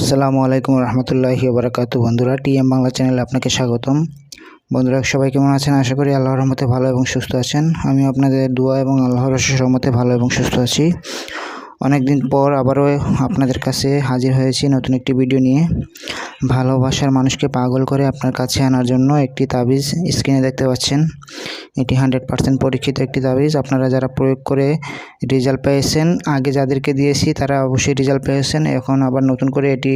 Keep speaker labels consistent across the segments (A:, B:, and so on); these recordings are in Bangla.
A: আসসালামু আলাইকুম রহমতুল্লাহি বারাকাতু বন্ধুরা, টিএম বাংলা চ্যানেলে আপনাকে স্বাগতম। বন্ধুরা, সবাই কেমন আছেন? আশা করি আল্লাহর রহমতে ভালো এবং সুস্থ আছেন। আমি আপনাদের দোয়া এবং আল্লাহর রহমতে ভালো এবং সুস্থ আছি। অনেক দিন পর আবারও আপনাদের কাছে হাজির হয়েছি নতুন একটি ভিডিও নিয়ে। ভালোবাসার মানুষকে পাগল করে আপনার কাছে আনার জন্য একটি তাবিজ স্ক্রিনে দেখতে পাচ্ছেন। এটি হান্ড্রেড পার্সেন্ট পরীক্ষিত একটি তাবিজ আপনারা যারা প্রয়োগ করে রেজাল্ট পেয়েছেন, আগে যাদেরকে দিয়েছি তারা অবশ্যই রেজাল্ট পেয়েছেন। এখন আবার নতুন করে এটি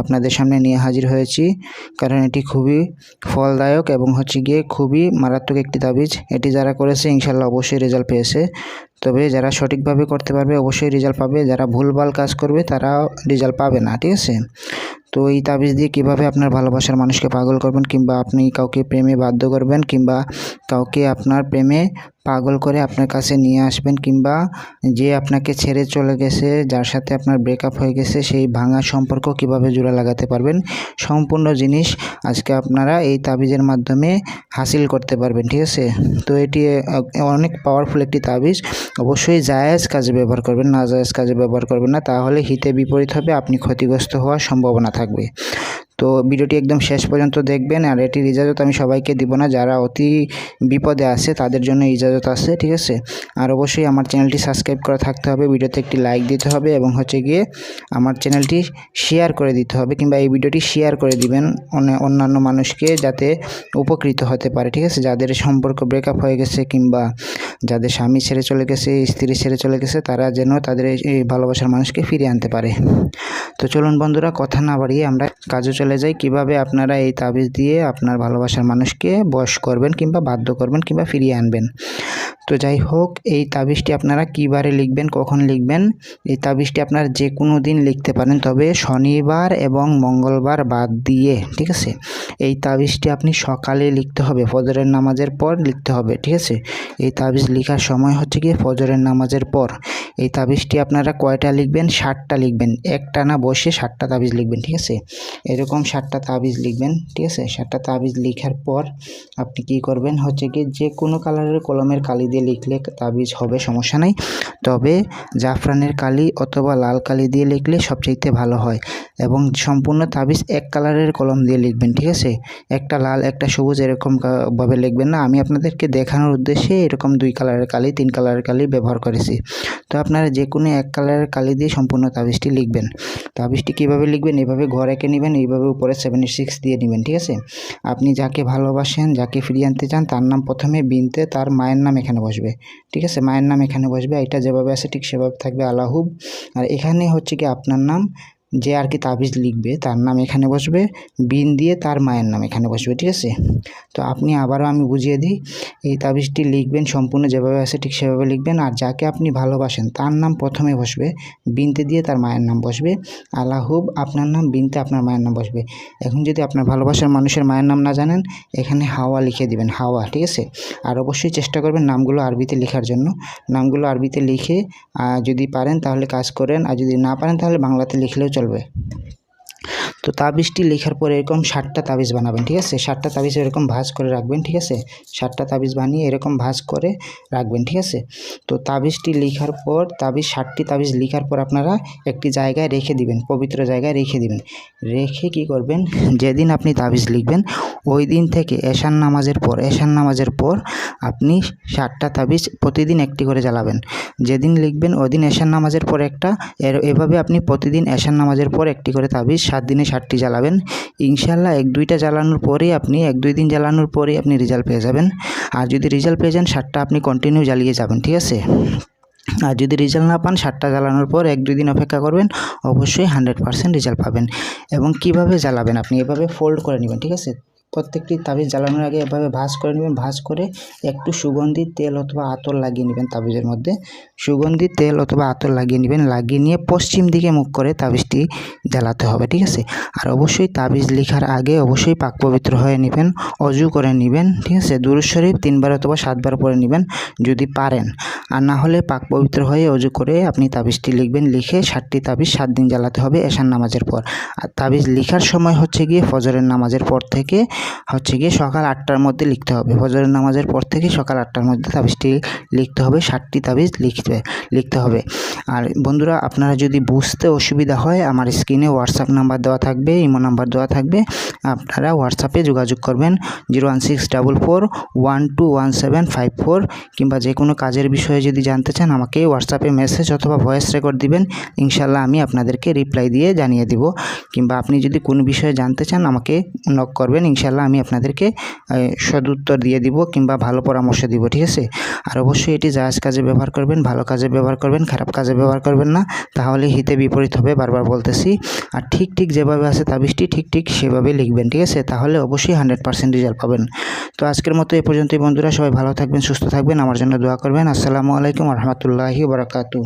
A: আপনাদের সামনে নিয়ে হাজির হয়েছি, কারণ এটি খুবই ফলদায়ক এবং হচ্ছে গিয়ে খুবই মারাত্মক একটি তাবিজ এটি যারা করেছে ইনশাল্লাহ অবশ্যই রেজাল্ট পেয়েছে। তবে যারা সঠিকভাবে করতে পারবে, অবশ্যই রেজাল্ট পাবে। যারা ভুলভাল কাজ করবে তারা রেজাল্ট পাবে না, ঠিক আছে? তো এই তাবিজ দিয়ে কীভাবে আপনার ভালোবাসার মানুষকে পাগল করবেন কিংবা আপনি কাউকে প্রেমে বাধ্য করবেন কিংবা কাউকে আপনার প্রেমে পাগল করে আপনার কাছে নিয়ে আসবেন কিংবা যে আপনাকে ছেড়ে চলে গেছে, যার সাথে আপনার ব্রেকআপ হয়ে গেছে, সেই ভাঙা সম্পর্ক কীভাবে জোড়া লাগাতে পারবেন? সম্পূর্ণ জিনিস আজকে আপনারা এই তাবিজের মাধ্যমে হাসিল করতে পারবেন, ঠিক আছে? তো এটি অনেক পাওয়ারফুল একটি তাবিজ। অবশ্যই জায়েজ কাজে ব্যবহার করবেন, না জায়েজ কাজে ব্যবহার করবেন না। তাহলে হিতে বিপরীত হবে, আপনি ক্ষতিগ্রস্ত হওয়ার সম্ভাবনা থাকবে। তো ভিডিওটি একদম শেষ পর্যন্ত দেখবেন আর এটির ইজাজত আমি সবাইকে দিব না। যারা অতি বিপদে আছে, তাদের জন্য ইজাজত আছে, ঠিক আছে? আর অবশ্যই আমার চ্যানেলটি সাবস্ক্রাইব করা থাকতে হবে, ভিডিওতে একটি লাইক দিতে হবে এবং হচ্ছে গিয়ে আমার চ্যানেলটি শেয়ার করে দিতে হবে কিংবা এই ভিডিওটি শেয়ার করে দিবেন অন্যান্য মানুষকে যাতে উপকৃত হতে পারে, ঠিক আছে? যাদের সম্পর্ক ব্রেকআপ হয়ে গেছে কিংবা যাদের স্বামী ছেড়ে চলে গেছে, স্ত্রী ছেড়ে চলে গেছে, তারা যেন তাদের এই ভালোবাসার মানুষকে ফিরিয়ে আনতে পারে। তো চলুন বন্ধুরা, কথা না বাড়িয়ে আমরা কাজে চলে যাই। কীভাবে আপনারা এই তাবিজ দিয়ে আপনার ভালোবাসার মানুষকে বয়স করবেন কিংবা বাধ্য করবেন কিংবা ফিরিয়ে আনবেন? তো যাই হোক, এই তাবিজটি আপনারা কীবারে লিখবেন, কখন লিখবেন? এই তাবিজটি আপনারা যে কোনো দিন লিখতে পারেন, তবে শনিবার এবং মঙ্গলবার বাদ দিয়ে, ঠিক আছে? এই তাবিজটি আপনি সকালে লিখতে হবে, ফজরের নামাজের পর লিখতে হবে, ঠিক আছে? এই তাবিজ লেখার সময় হচ্ছে কি ফজরের নামাজের পর। এই তাবিজটি আপনারা কয়টা লিখবেন? ষাটটা লিখবেন। একটা না বসে ষাটটা তাবিজ লিখবেন, ঠিক আছে? এরকম ষাটটা তাবিজ লিখবেন, ঠিক আছে? ষাটটা তাবিজ লেখার পর আপনি কি করবেন? হচ্ছে কি যে কোনো কালারের কলমের কালি দিয়ে লিখলে তাবিজ হবে, সমস্যা নেই। তবে জাফরানের কালি অথবা লাল কালি দিয়ে লিখলে সবচেয়ে ভালো হয় এবং সম্পূর্ণ তাবিজ এক কালারের কলম দিয়ে লিখবেন, ঠিক আছে? একটা লাল, একটা সবুজ এরকম ভাবে লিখবেন না। আমি আপনাদেরকে দেখানোর উদ্দেশ্যে এরকম দুই কালারের কালি, তিন কালারের কালি ব্যবহার করেছি। তো আপনারা যে কোনো এক কালারের কালি দিয়ে সম্পূর্ণ তাবিজটি লিখবেন। তাবিজটি কীভাবে লিখবেন? এভাবে ঘর একে নেবেন, এইভাবে উপরে সেভেন্টি সিক্স দিয়ে নেবেন, ঠিক আছে? আপনি যাকে ভালোবাসেন, যাকে ফিরিয়ে আনতে চান, তার নাম প্রথমে বিনতে, তার মায়ের নাম এখানে বসবে, ঠিক আছে? মায়ের নাম এখানে বসবে, এটা যেভাবে আছে ঠিক সেভাবে থাকবে আলাহুব। আর এখানে হচ্ছে কি আপনার নাম যে আর কি তাবিজ লিখবে, তার নাম এখানে বসবে, বিন দিয়ে তার মায়ের নাম এখানে বসবে, ঠিক আছে? তো আপনি আবারও আমি বুঝিয়ে দিই, এই তাবিজটি লিখবেন সম্পূর্ণ যেভাবে আছে ঠিক সেভাবে লিখবেন, আর যাকে আপনি ভালোবাসেন তার নাম প্রথমে বসবে, বিনতে দিয়ে তার মায়ের নাম বসবে আলাহুব আপনার নাম, বিনতে আপনার মায়ের নাম বসবে। এখন যদি আপনার ভালোবাসার মানুষের মায়ের নাম না জানেন, এখানে হাওয়া লিখে দিবেন, হাওয়া, ঠিক আছে? আর অবশ্যই চেষ্টা করবেন নামগুলো আরবিতে লেখার জন্য। নামগুলো আরবিতে লিখে যদি পারেন তাহলে কাজ করেন, আর যদি না পারেন তাহলে বাংলাতে লিখলেও চলবে তো তাবিজটি লেখার পরে এরকম ষাটটা তাবিজ বানাবেন, ঠিক আছে? ষাটটা তাবিজ এরকম ভাজ করে রাখবেন, ঠিক আছে? ষাটটা তাবিজ বানিয়ে এরকম ভাজ করে রাখবেন, ঠিক আছে? তো তাবিজটি লেখার পর, তাবিজ ষাটটি তাবিজ লেখার পর আপনারা একটি জায়গায় রেখে দিবেন, পবিত্র জায়গায় রেখে দিবেন। রেখে কি করবেন? যেদিন আপনি তাবিজ লিখবেন, ওই দিন থেকে এশান নামাজের পর এশান নামাজের পর আপনি ষাটটা তাবিজ প্রতিদিন একটি করে জ্বালাবেন। যেদিন লিখবেন, ওই দিন এশান নামাজের পর একটা এভাবে আপনি প্রতিদিন এশান নামাজের পর একটি করে তাবিজ সাত দিনে ষাটটি জ্বালাবেন। ইনশাল্লাহ এক দুইটা জ্বালানোর পরেই আপনি, এক দুই দিন জ্বালানোর পরেই আপনি রেজাল্ট পেয়ে যাবেন। আর যদি রেজাল্ট পেয়ে যান ষাটটা আপনি কন্টিনিউ জ্বালিয়ে যাবেন, ঠিক আছে? আর যদি রেজাল্ট না পান সারটা জ্বালানোর পর এক দুই দিন অপেক্ষা করবেন, অবশ্যই হান্ড্রেড পারসেন্ট রেজাল্ট পাবেন। এবং কীভাবে জ্বালাবেন আপনি? এভাবে ফোল্ড করে নেবেন, ঠিক আছে? প্রত্যেকটি তাবিজ জ্বালানোর আগে এভাবে ভাঁজ করে নেবেন। ভাঁজ করে একটু সুগন্ধি, তেল অথবা আতর লাগিয়ে নেবেন তাবিজের মধ্যে। সুগন্ধি, তেল অথবা আতর লাগিয়ে নেবেন। লাগিয়ে নিয়ে পশ্চিম দিকে মুখ করে তাবিজটি জ্বালাতে হবে, ঠিক আছে? আর অবশ্যই তাবিজ লেখার আগে অবশ্যই পাক পবিত্র হয়ে নেবেন, অজু করে নেবেন, ঠিক আছে? শরীফ তিনবার অথবা সাতবার পরে নেবেন যদি পারেন। আর না হলে পাক পবিত্র হয়ে অজু করে আপনি তাবিজটি লিখবেন। লিখে ষাটটি তাবিজ সাত দিন জ্বালাতে হবে এশান নামাজের পর। আর তাবিজ লেখার সময় হচ্ছে গিয়ে ফজরের নামাজের পর থেকে হচ্ছে গিয়ে সকাল আটটার মধ্যে লিখতে হবে। ফজরের নামাজের পর থেকে সকাল আটটার মধ্যে তাবিজটি লিখতে হবে ষাটটি তাবিজ লিখতে লিখতে হবে। আর বন্ধুরা, আপনারা যদি বুঝতে অসুবিধা হয়, আমার স্ক্রিনে হোয়াটসঅ্যাপ নাম্বার দেওয়া থাকবে ইমো নাম্বার দেওয়া থাকবে, আপনারা হোয়াটসঅ্যাপে যোগাযোগ করবেন zero one six double four, one two one seven five four কিংবা যে কোনো কাজের বিষয়ে যদি জানতে চান, আমাকে হোয়াটসঅ্যাপে মেসেজ অথবা ভয়েস রেকর্ড দিবেন। ইনশাল্লাহ আমি আপনাদেরকে রিপ্লাই দিয়ে জানিয়ে দিব। কিংবা আপনি যদি কোনো বিষয়ে জানতে চান, আমাকে নক করবেন ইনশাল্লাহ আমি আপনাদেরকে সদুত্তর দিয়ে দিব কিংবা ভালো পরামর্শ দিব, ঠিক আছে? আর অবশ্যই এটি জাহাজ কাজে ব্যবহার করবেন, ভালো কাজে ব্যবহার করবেন, খারাপ কাজে ব্যবহার করবেন না, তাহলে হিতে বিপরীত হবে, বারবার বলতেছি। আর ঠিক ঠিক যেভাবে আছে তাবিজটি ঠিক ঠিক সেভাবে লিখবেন, ঠিক আছে? তাহলে অবশ্যই হান্ড্রেড পার্সেন্ট রেজাল্ট পাবেন। তো আজকের মতো এই পর্যন্তই বন্ধুরা, সবাই ভালো থাকবেন, সুস্থ থাকবেন, আমার জন্য দোয়া করবেন। আসসালামু আলাইকুম রহমতুল্লাহি বারাকাতু